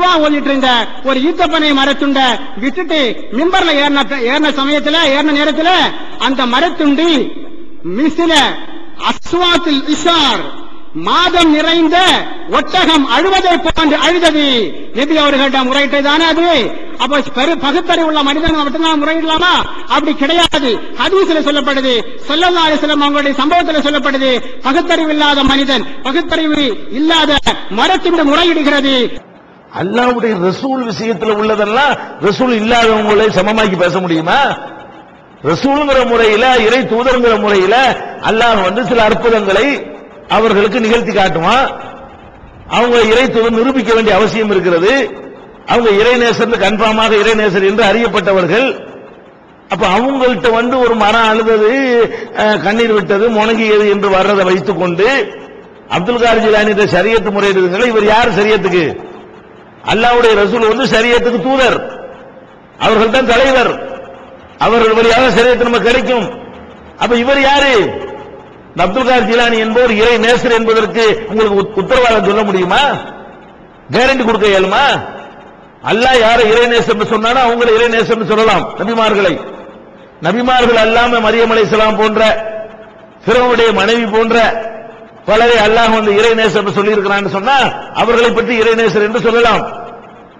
ஓதிட்டு இருந்த ஒரு ஈத்தப்பனை மரத்துண்ட விட்டுட்டு மிம்பர்ல ஏறின ஏறின சமயத்துல ஏறின நேரத்துல அந்த மரத்துண்டி மிசில அஸ்வாத்தில் இஷார் மாதம் நிறைந்த ஒட்டகம் அழுவதை போன்று அழுதது. நபி அவர்களிடம் முறையிட்டதானே அது? அப்ப பெரு பகுத்தறிவு உள்ள மனிதன் மட்டும்தான் முறையிடலாமா? அப்படி கிடையாது. ஹதீஸ்ல சொல்லப்படுது. சொல்லல்லா அலிஸ்லாம் அவங்களுடைய சம்பவத்துல சொல்லப்படுது பகுத்தறிவு இல்லாத மனிதன் பகுத்தறிவு இல்லாத மரத்தின் முறையிடுகிறது. அல்லாவுடைய ரசூல் விஷயத்தில் உள்ளதெல்லாம் ரசூல் இல்லாதவங்களை சமமாக்கி பேச முடியுமா? ரசூலுங்கிற முறையில இறை தூதருங்கிற முறையில அல்லாஹ் வந்து சில அற்புதங்களை அவர்களுக்கு நிகழ்த்தி காட்டுவான். அவங்க இறை தூதர் நிரூபிக்க வேண்டிய அவசியம் இருக்கிறது. அவங்க இறைநேசர் கன்ஃபார்மாக இறைநேசர் என்று அறியப்பட்டவர்கள். அப்ப அவங்கள்ட்ட வந்து ஒரு மரம் அழுதது கண்ணீர் விட்டது முணங்கியது என்று வர்றதை வைத்துக் கொண்டு அப்துல் கார் ஜிலானி சரியத்து முறையிடுதுங்களா இவர் யார் சரியத்துக்கு அல்லாவுடைய ரசூல் வந்து சரியத்துக்கு தூதர். அவர்கள் தான் தலைவர். அவர்கள் வழியாக சரியத்து நமக்கு கிடைக்கும். அப்ப இவர் யாரு? அப்துல் கார் ஜிலானி என்பவர் இறை நேசர் என்பதற்கு உங்களுக்கு உத்தரவாதம் சொல்ல முடியுமா? கேரண்டி கொடுக்க இயலுமா? அல்லாஹ் யாரை இறை நேசம் சொன்னானோ அவங்களை இறை நேசம் சொல்லலாம். நபிமார்களை. நபிமார்கள் அல்லாம மரியம் அலைஹிஸ்ஸலாம் போன்ற சிறுவனுடைய மனைவி போன்ற பலரை அல்லாஹ் வந்து இறைநேசர் சொல்லி இருக்கிறான்னு சொன்னா அவர்களை பற்றி இறைநேசர் என்று சொல்லலாம்.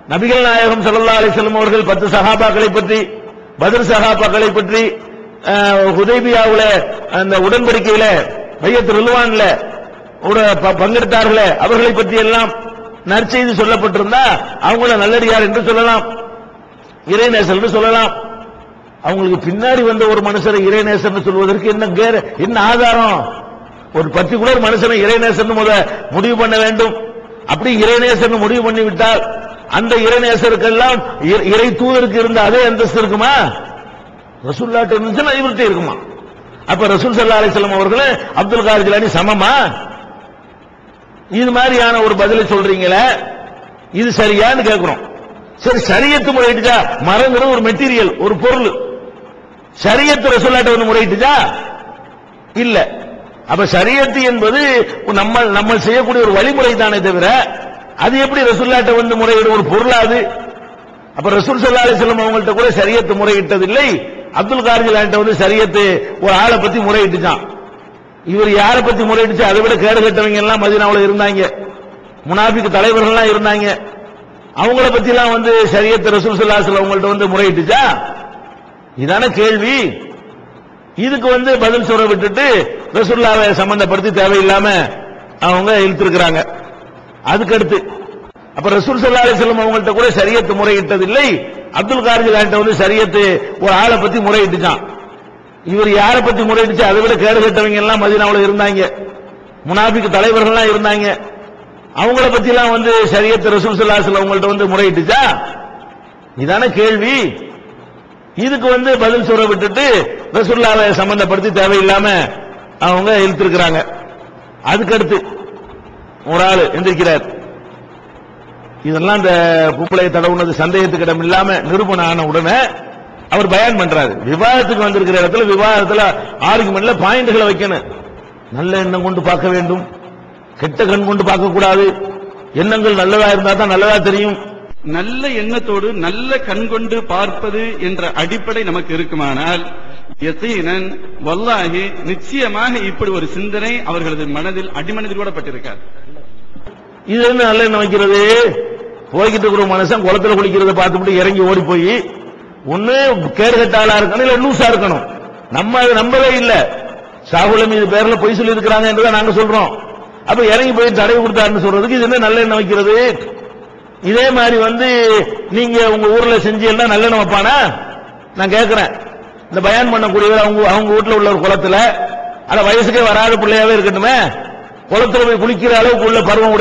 நபிகள் நாயகம் சல்லா அலைஹி வஸல்லம் அவர்கள் பத்து சகாபாக்களை பற்றி பதில் சகாபாக்களை பற்றி அஹ், அந்த உடன்படிக்கையில மையத்து ரில்வான்ல பங்கெடுத்தார்களே அவர்களை பற்றி எல்லாம் நற்செய்தி சொல்லப்பட்டிருந்தா அவங்கள நல்லடியார் என்று சொல்லலாம். இறைநேசர் என்று சொல்லலாம். அவங்களுக்கு பின்னாடி வந்த ஒரு மனுஷரை இறைநேசன் சொல்வதற்கு என்ன என்ன ஆதாரம்? ஒரு பர்டிகுலர் மனுஷனை இறைநேசன் முத முடிவு பண்ண வேண்டும். அப்படி இறைநேசன் முடிவு பண்ணிவிட்டால் அந்த இறைநேசருக்கெல்லாம் இ- இறை தூதருக்கு இருந்த அதே அந்தஸ்து இருக்குமா? ரசூல்லாட்டு இருந்துச்சுன்னா இவர்கிட்ட இருக்குமா? அப்ப ரசூல் சல்லா அலிஸ்லாம் அவர்களே அப்துல் கார் ஜிலானி சமமா? இது மாதிரியான ஒரு பதிலை சொல்றீங்களே இது சரியான்னு கேட்கிறோம் சரி சரியத்து முறையிட்டுச்சா? மரங்கிறது ஒரு மெட்டீரியல் ஒரு பொருள். சரியத்து ரசூல்லாட்ட வந்து முறையிட்டுச்சா? இல்ல. அப்ப சரியத்து என்பது நம்ம நம்ம செய்யக்கூடிய ஒரு வழிமுறை தானே தவிர அது எப்படி ரசூல்லாட்ட வந்து முறையிடும்? ஒரு பொருளாது அப்ப ரசூல் சல்லா அலிஸ்லாம் அவங்கள்ட்ட கூட சரியத்து முறையிட்டதில்லை. அப்துல் கார்ஜிலான்ட்ட வந்து சரியத்து ஒரு ஆளை பத்தி முறையிட்டுச்சான். இவர் யாரை பத்தி முறையிட்டுச்சு? அதை விட கேடு கட்டவங்க எல்லாம் மதினாவில் இருந்தாங்க. முனாபிக்கு தலைவர்கள்லாம் இருந்தாங்க. அவங்கள பத்தி எல்லாம் வந்து சரியத்து ரசூல் சல்லா அலிஸ்லாம் அவங்கள்ட்ட வந்து முறையிட்டுச்சா? இதான கேள்வி. இதுக்கு வந்து பதில் சொல்ல விட்டுட்டு ரசுல்லாவை சம்பந்தப்படுத்தி தேவையில்லாம அவங்க இழுத்திருக்கிறாங்க. அதுக்கடுத்து அப்ப ரசூல் சல்லா அலிஸ்லாம் அவங்கள்ட்ட கூட சரியத்து முறையிட்டதில்லை. அப்துல் கார்ஜிலான்ட்ட வந்து சரியத்து ஒரு ஆளை பத்தி முறையிட்டுச்சான் இவர் யாரை பத்தி முறையிட்டுச்சு? அதை விட கேடு கட்டவங்க எல்லாம் மதினாவில் இருந்தாங்க. முனாபிக்கு தலைவர்கள்லாம் இருந்தாங்க. அவங்கள பத்தி எல்லாம் வந்து சரியத்து ரசூல் சல்லா அவங்கள்ட்ட வந்து முறையிட்டுச்சா? இதான கேள்வி. இதுக்கு வந்து பதில் சொல்ல விட்டுட்டு ரசூல்லாவை சம்பந்தப்படுத்தி தேவையில்லாம அவங்க இழுத்திருக்கிறாங்க. அதுக்கடுத்து ஒரு ஆள் எந்திரிக்கிறார். இதெல்லாம் இந்த பொம்பளை தடவுனது சந்தேகத்துக்கு இடம் இல்லாம நிரூபணம் ஆன உடனே அவர் பயன் பண்றாரு. விவாதத்துக்கு வந்திருக்கிற இடத்துல விவாதத்துல ஆர்குமெண்ட்ல பாயிண்ட்களை வைக்கணும். நல்ல எண்ணம் கொண்டு பார்க்க வேண்டும். கெட்ட கண் கொண்டு பார்க்க கூடாது எண்ணங்கள் நல்லதா இருந்தா தான் நல்லதா தெரியும். நல்ல எண்ணத்தோடு நல்ல கண் கொண்டு பார்ப்பது என்ற அடிப்படை நமக்கு இருக்குமானால் யசீனன் வல்லாகி நிச்சயமாக இப்படி ஒரு சிந்தனை அவர்களது மனதில் அடிமனதில் கூட பட்டிருக்கார். இது என்ன நல்ல எண்ணம் வைக்கிறது? போய்கிட்டு இருக்கிற மனுஷன் குளத்துல குளிக்கிறத பார்த்துட்டு இறங்கி ஓடி போய் ஒண்ணு கேடுகட்டாளா இருக்கணும் இல்ல லூசா இருக்கணும்? நம்ம அதை நம்பவே இல்லை. சாகுல மீது பேர்ல பொய் சொல்லி இருக்கிறாங்க என்றுதான் நாங்க சொல்றோம். அப்ப இறங்கி போய் தடவை கொடுத்தாருன்னு சொல்றதுக்கு இது என்ன நல்ல எண்ணம் வைக்கிறது? இதே மாதிரி வந்து நீங்க உங்க ஊர்ல செஞ்சீங்கன்னா நல்லெண்ணம் வைப்பானா நான் கேட்கிறேன் இந்த பயன் பண்ணக்கூடியவர் அவங்க அவங்க வீட்டுல உள்ள ஒரு குளத்துல அந்த வயசுக்கே வராத பிள்ளையாவே இருக்கட்டுமே. குளத்துல போய் குளிக்கிற அளவுக்கு உள்ள பருவம் உடைய